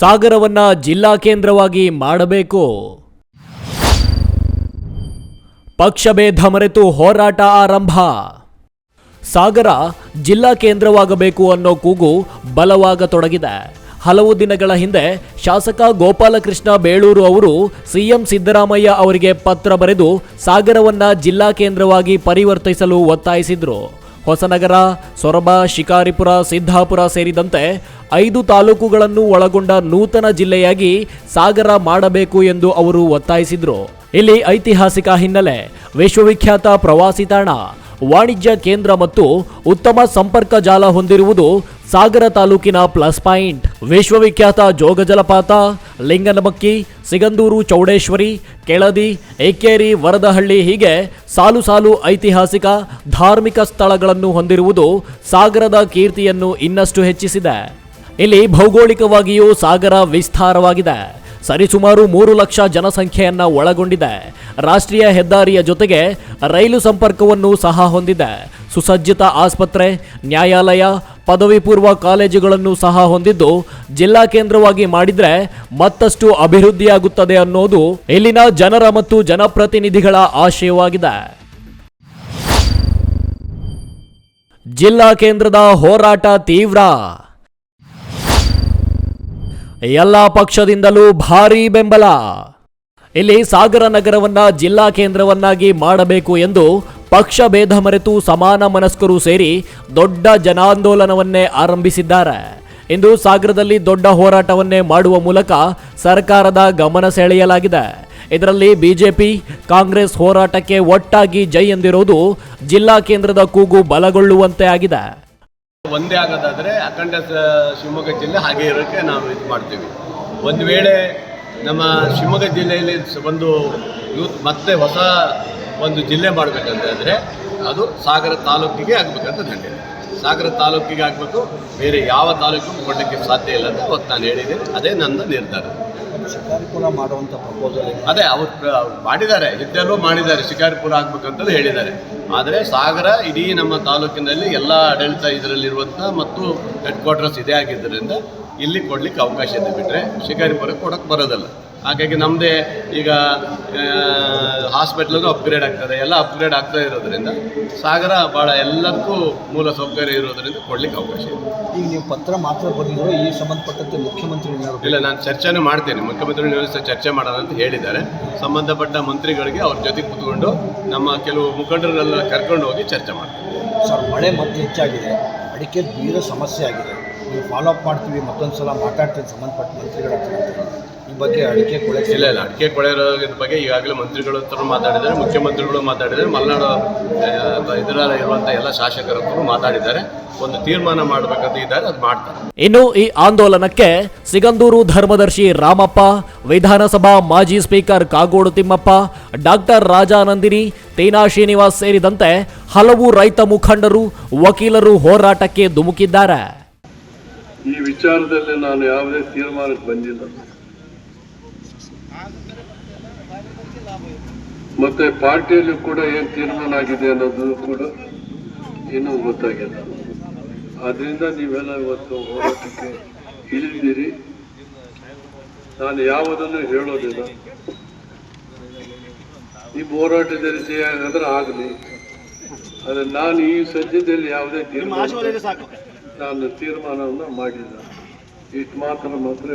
ಸಾಗರವನ್ನ ಜಿಲ್ಲಾ ಕೇಂದ್ರವಾಗಿ ಮಾಡಬೇಕು ಪಕ್ಷಭೇದ ಮರೆತು ಹೋರಾಟ ಆರಂಭ ಸಾಗರ ಜಿಲ್ಲಾ ಕೇಂದ್ರವಾಗಬೇಕು ಅನ್ನೋ ಕೂಗು ಬಲವಾಗತೊಡಗಿದೆ ಹಲವು ದಿನಗಳ ಹಿಂದೆ ಶಾಸಕ ಗೋಪಾಲಕೃಷ್ಣ ಬೇಳೂರು ಅವರು ಸಿಎಂ ಸಿದ್ದರಾಮಯ್ಯ ಅವರಿಗೆ ಪತ್ರ ಬರೆದು ಸಾಗರವನ್ನ ಜಿಲ್ಲಾ ಕೇಂದ್ರವಾಗಿ ಪರಿವರ್ತಿಸಲು ಒತ್ತಾಯಿಸಿದ್ರು ಹೊಸನಗರ ಸೊರಬ ಶಿಕಾರಿಪುರ ಸಿದ್ದಾಪುರ ಸೇರಿದಂತೆ ಐದು ತಾಲೂಕುಗಳನ್ನು ಒಳಗೊಂಡ ನೂತನ ಜಿಲ್ಲೆಯಾಗಿ ಸಾಗರ ಮಾಡಬೇಕು ಎಂದು ಅವರು ಒತ್ತಾಯಿಸಿದರು ಇಲ್ಲಿ ಐತಿಹಾಸಿಕ ಹಿನ್ನೆಲೆ ವಿಶ್ವವಿಖ್ಯಾತ ಪ್ರವಾಸಿ ತಾಣ ವಾಣಿಜ್ಯ ಕೇಂದ್ರ ಮತ್ತು ಉತ್ತಮ ಸಂಪರ್ಕ ಜಾಲ ಹೊಂದಿರುವುದು ಸಾಗರ ತಾಲೂಕಿನ ಪ್ಲಸ್ ಪಾಯಿಂಟ್ ವಿಶ್ವವಿಖ್ಯಾತ ಜೋಗ ಜಲಪಾತ ಲಿಂಗನಮಕ್ಕಿ ಸಿಗಂದೂರು ಚೌಡೇಶ್ವರಿ ಕೆಳದಿ ಏಕೇರಿ ವರದಹಳ್ಳಿ ಹೀಗೆ ಸಾಲು ಸಾಲು ಐತಿಹಾಸಿಕ ಧಾರ್ಮಿಕ ಸ್ಥಳಗಳನ್ನು ಹೊಂದಿರುವುದು ಸಾಗರದ ಕೀರ್ತಿಯನ್ನು ಇನ್ನಷ್ಟು ಹೆಚ್ಚಿಸಿದೆ ಇಲ್ಲಿ ಭೌಗೋಳಿಕವಾಗಿಯೂ ಸಾಗರ ವಿಸ್ತಾರವಾಗಿದೆ ಸರಿಸುಮಾರು ಮೂರು ಲಕ್ಷ ಜನಸಂಖ್ಯೆಯನ್ನು ಒಳಗೊಂಡಿದೆ ರಾಷ್ಟ್ರೀಯ ಹೆದ್ದಾರಿಯ ಜೊತೆಗೆ ರೈಲು ಸಂಪರ್ಕವನ್ನು ಸಹ ಹೊಂದಿದೆ ಸುಸಜ್ಜಿತ ಆಸ್ಪತ್ರೆ ನ್ಯಾಯಾಲಯ ಪದವಿ ಪೂರ್ವ ಕಾಲೇಜುಗಳನ್ನು ಸಹ ಹೊಂದಿದ್ದು ಜಿಲ್ಲಾ ಕೇಂದ್ರವಾಗಿ ಮಾಡಿದರೆ ಮತ್ತಷ್ಟು ಅಭಿವೃದ್ಧಿಯಾಗುತ್ತದೆ ಅನ್ನೋದು ಇಲ್ಲಿನ ಜನರ ಮತ್ತು ಜನಪ್ರತಿನಿಧಿಗಳ ಆಶಯವಾಗಿದೆ ಜಿಲ್ಲಾ ಕೇಂದ್ರದ ಹೋರಾಟ ತೀವ್ರ ಎಲ್ಲ ಪಕ್ಷದಿಂದಲೂ ಭಾರೀ ಬೆಂಬಲ ಇಲ್ಲಿ ಸಾಗರ ನಗರವನ್ನ ಜಿಲ್ಲಾ ಕೇಂದ್ರವನ್ನಾಗಿ ಮಾಡಬೇಕು ಎಂದು ಪಕ್ಷ ಭೇದ ಮರೆತು ಸಮಾನ ಮನಸ್ಕರು ಸೇರಿ ದೊಡ್ಡ ಜನಾಂದೋಲನವನ್ನೇ ಆರಂಭಿಸಿದ್ದಾರೆ ಇಂದು ಸಾಗರದಲ್ಲಿ ದೊಡ್ಡ ಹೋರಾಟವನ್ನೇ ಮಾಡುವ ಮೂಲಕ ಸರ್ಕಾರದ ಗಮನ ಸೆಳೆಯಲಾಗಿದೆ ಇದರಲ್ಲಿ ಬಿಜೆಪಿ ಕಾಂಗ್ರೆಸ್ ಹೋರಾಟಕ್ಕೆ ಒಟ್ಟಾಗಿ ಜೈ ಎಂದಿರುವುದು ಜಿಲ್ಲಾ ಕೇಂದ್ರದ ಕೂಗು ಬಲಗೊಳ್ಳುವಂತೆ ಆಗಿದೆ ಒಂದೇ ಆಗೋದಾದರೆ ಅಖಂಡ ಶಿವಮೊಗ್ಗ ಜಿಲ್ಲೆ ಹಾಗೆ ಇರೋಕ್ಕೆ ನಾವು ಇದು ಮಾಡ್ತೀವಿ ಒಂದು ವೇಳೆ ನಮ್ಮ ಶಿವಮೊಗ್ಗ ಜಿಲ್ಲೆಯಲ್ಲಿ ಒಂದು ಯೂತ್ ಮತ್ತೆ ಹೊಸ ಒಂದು ಜಿಲ್ಲೆ ಮಾಡಬೇಕಂತಂದರೆ ಅದು ಸಾಗರ ತಾಲೂಕಿಗೆ ಆಗಬೇಕಂತ ನನಗೆ ಸಾಗರ ತಾಲೂಕಿಗೆ ಆಗಬೇಕು ಬೇರೆ ಯಾವ ತಾಲೂಕು ಕೊಡಲಿಕ್ಕೆ ಸಾಧ್ಯ ಇಲ್ಲ ಅಂತ ಅವತ್ತು ನಾನು ಹೇಳಿದ್ದೀನಿ ಅದೇ ನನ್ನ ನಿರ್ಧಾರ ಶಿಕಾರಿಪುರ ಮಾಡುವಂಥ ಪ್ರಪೋಸಲ್ ಅದೇ ಅವ್ರು ಮಾಡಿದ್ದಾರೆ ಇದ್ದಲ್ಲೂ ಮಾಡಿದ್ದಾರೆ ಶಿಕಾರಿಪುರ ಆಗಬೇಕಂತ ಹೇಳಿದ್ದಾರೆ ಆದರೆ ಸಾಗರ ಇಡೀ ನಮ್ಮ ತಾಲೂಕಿನಲ್ಲಿ ಎಲ್ಲ ಆಡಳಿತ ಇದರಲ್ಲಿರುವಂಥ ಮತ್ತು ಹೆಡ್ ಕ್ವಾರ್ಟರ್ಸ್ ಇದೇ ಆಗಿದ್ದರಿಂದ ಇಲ್ಲಿ ಕೊಡಲಿಕ್ಕೆ ಅವಕಾಶ ಇದೆ ಬಿಟ್ಟರೆ ಶಿಕಾರಿಪುರಕ್ಕೆ ಕೊಡೋಕ್ಕೆ ಬರೋದಲ್ಲ ಹಾಗಾಗಿ ನಮ್ಮದೇ ಈಗ ಹಾಸ್ಪಿಟ್ಲೂ ಅಪ್ಗ್ರೇಡ್ ಆಗ್ತದೆ ಎಲ್ಲ ಅಪ್ಗ್ರೇಡ್ ಆಗ್ತಾ ಇರೋದ್ರಿಂದ ಸಾಗರ ಭಾಳ ಎಲ್ಲಕ್ಕೂ ಮೂಲ ಸೌಕರ್ಯ ಇರೋದರಿಂದ ಕೊಡಲಿಕ್ಕೆ ಅವಕಾಶ ಇದೆ ಈಗ ನೀವು ಪತ್ರ ಮಾತ್ರ ಬರೆದಿರೋ ಈ ಸಂಬಂಧಪಟ್ಟಂತೆ ಮುಖ್ಯಮಂತ್ರಿಗಳನ್ನ ಇಲ್ಲ ನಾನು ಚರ್ಚೆನೂ ಮಾಡ್ತೇನೆ ಮುಖ್ಯಮಂತ್ರಿಗಳ ನಿವೃತ್ತ ಚರ್ಚೆ ಮಾಡೋಣ ಅಂತ ಹೇಳಿದ್ದಾರೆ ಸಂಬಂಧಪಟ್ಟ ಮಂತ್ರಿಗಳಿಗೆ ಅವ್ರ ಜೊತೆ ಕೂತ್ಕೊಂಡು ನಮ್ಮ ಕೆಲವು ಮುಖಂಡರನ್ನೆಲ್ಲ ಕರ್ಕೊಂಡು ಹೋಗಿ ಚರ್ಚೆ ಮಾಡ್ತೀವಿ ಸರ್ ಮಳೆ ಮತ್ತೆ ಹೆಚ್ಚಾಗಿದೆ ಅಡಿಕೆ ಬೀರ ಸಮಸ್ಯೆ ಆಗಿದೆ ಫಾಲೋ ಅಪ್ ಮಾಡ್ತೀವಿ ಮತ್ತೊಂದು ಸಲ ಮಾತಾಡ್ತೀನಿ ಸಂಬಂಧಪಟ್ಟ ಮಂತ್ರಿಗಳ ಹತ್ರ ಈ ಬಗ್ಗೆ ಅಡಿಕೆ ಕೊಳೆ ಇಲ್ಲ ಇಲ್ಲ ಅಡಿಕೆ ಕೊಳೆ ಇರೋದ್ರ ಬಗ್ಗೆ ಈಗಾಗಲೇ ಮಂತ್ರಿಗಳ ಹತ್ರ ಮಾತಾಡಿದ್ದಾರೆ ಮುಖ್ಯಮಂತ್ರಿಗಳು ಮಾತಾಡಿದ್ದಾರೆ ಮಲೆನಾಡು ಇದರಲ್ಲಿ ಇರುವಂಥ ಎಲ್ಲ ಶಾಸಕರ ಮಾತಾಡಿದ್ದಾರೆ ಒಂದು ತೀರ್ಮಾನ ಮಾಡಬೇಕಂತ ಇದ್ದಾರೆ ಅದು ಮಾಡ್ತಾರೆ ಇನ್ನು ಈ ಆಂದೋಲನಕ್ಕೆ ಸಿಗಂದೂರು ಧರ್ಮದರ್ಶಿ ರಾಮಪ್ಪ ವಿಧಾನಸಭಾ ಮಾಜಿ ಸ್ಪೀಕರ್ ಕಾಗೋಡು ತಿಮ್ಮಪ್ಪ ಡಾಕ್ಟರ್ ರಾಜಾನಂದಿನಿ ತೇನಾ ಶ್ರೀನಿವಾಸ್ ಸೇರಿದಂತೆ ಹಲವು ರೈತ ಮುಖಂಡರು ವಕೀಲರು ಹೋರಾಟಕ್ಕೆ ಧುಮುಕಿದ್ದಾರೆ ಈ ವಿಚಾರದಲ್ಲಿ ನಾನು ಯಾವುದೇ ತೀರ್ಮಾನಕ್ಕೆ ಬಂದಿಲ್ಲ ಮತ್ತೆ ಪಾರ್ಟಿಯಲ್ಲಿ ಕೂಡ ಏನು ತೀರ್ಮಾನ ಆಗಿದೆ ಅನ್ನೋದು ಕೂಡ ಇನ್ನೂ ಗೊತ್ತಾಗಿಲ್ಲ ಆದ್ರಿಂದ ನೀವೆಲ್ಲ ಇವತ್ತು ಹೋರಾಟಕ್ಕೆ ಇಳಿದಿರಿ ನಾನು ಯಾವುದನ್ನು ಹೇಳೋದಿಲ್ಲ ಈ ಹೋರಾಟದ ರೀತಿ ಆಗಲಿ ಆದರೆ ನಾನು ಈ ಸದ್ಯದಲ್ಲಿ ಯಾವುದೇ ತೀರ್ಮಾನ ನಾನು ತೀರ್ಮಾನವನ್ನು ಮಾಡಿಲ್ಲ ಇಷ್ಟು ಮಾತ್ರ ಮಾತ್ರ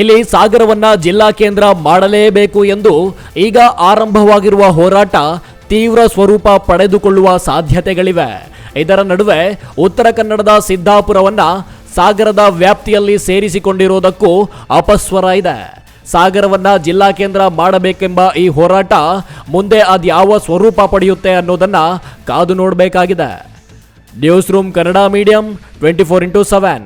ಇಲ್ಲಿ ಸಾಗರವನ್ನ ಜಿಲ್ಲಾ ಕೇಂದ್ರ ಮಾಡಲೇಬೇಕು ಎಂದು ಈಗ ಆರಂಭವಾಗಿರುವ ಹೋರಾಟ ತೀವ್ರ ಸ್ವರೂಪ ಪಡೆದುಕೊಳ್ಳುವ ಸಾಧ್ಯತೆಗಳಿವೆ ಇದರ ನಡುವೆ ಉತ್ತರ ಕನ್ನಡದ ಸಿದ್ದಾಪುರವನ್ನ ಸಾಗರದ ವ್ಯಾಪ್ತಿಯಲ್ಲಿ ಸೇರಿಸಿಕೊಂಡಿರುವುದಕ್ಕೂ ಅಪಸ್ವರ ಇದೆ ಸಾಗರವನ್ನ ಜಿಲ್ಲಾ ಕೇಂದ್ರ ಮಾಡಬೇಕೆಂಬ ಈ ಹೋರಾಟ ಮುಂದೆ ಅದ್ಯಾವ ಸ್ವರೂಪ ಪಡೆಯುತ್ತೆ ಅನ್ನೋದನ್ನ ಕಾದು ನೋಡಬೇಕಾಗಿದೆ Newsroom Kannada Medium 24/7.